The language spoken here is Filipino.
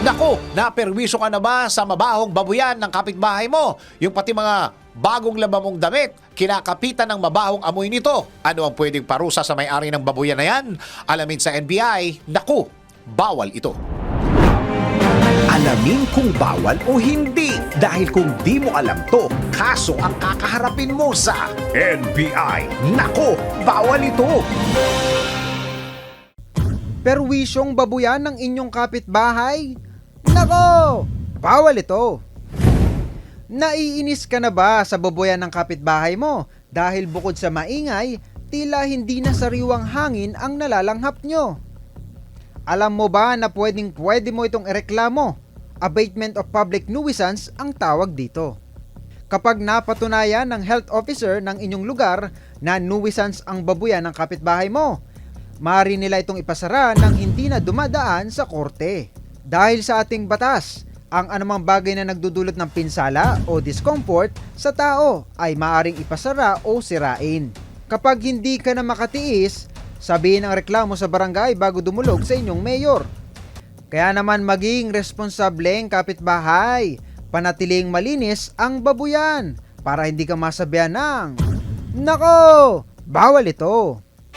Nako, naperwiso ka na ba sa mabahong babuyan ng kapitbahay mo? Yung pati mga bagong laba mong damit, kinakapitan ng mabahong amoy nito. Ano ang pwedeng parusa sa may-ari ng babuyan na yan? Alamin sa NBI, naku, bawal ito. Alamin kung bawal o hindi. Dahil kung di mo alam to, kaso ang kakaharapin mo sa NBI. Nako, bawal ito. Perwisyong babuyan ng inyong kapitbahay? Nako! Bawal ito! Naiinis ka na ba sa babuyan ng kapitbahay mo dahil bukod sa maingay, tila hindi na sariwang hangin ang nalalanghap nyo? Alam mo ba na pwedeng pwede mo itong ireklamo? Abatement of public nuisance ang tawag dito. Kapag napatunayan ng health officer ng inyong lugar na nuisance ang babuyan ng kapitbahay mo, maaari nila itong ipasara nang hindi na dumadaan sa korte. Dahil sa ating batas, ang anumang bagay na nagdudulot ng pinsala o discomfort sa tao ay maaring ipasara o sirain. Kapag hindi ka na makatiis, sabihin ang reklamo sa barangay bago dumulog sa inyong mayor. Kaya naman maging responsableng kapitbahay. Panatiling malinis ang babuyan para hindi ka masabihan ng Nako! Bawal ito!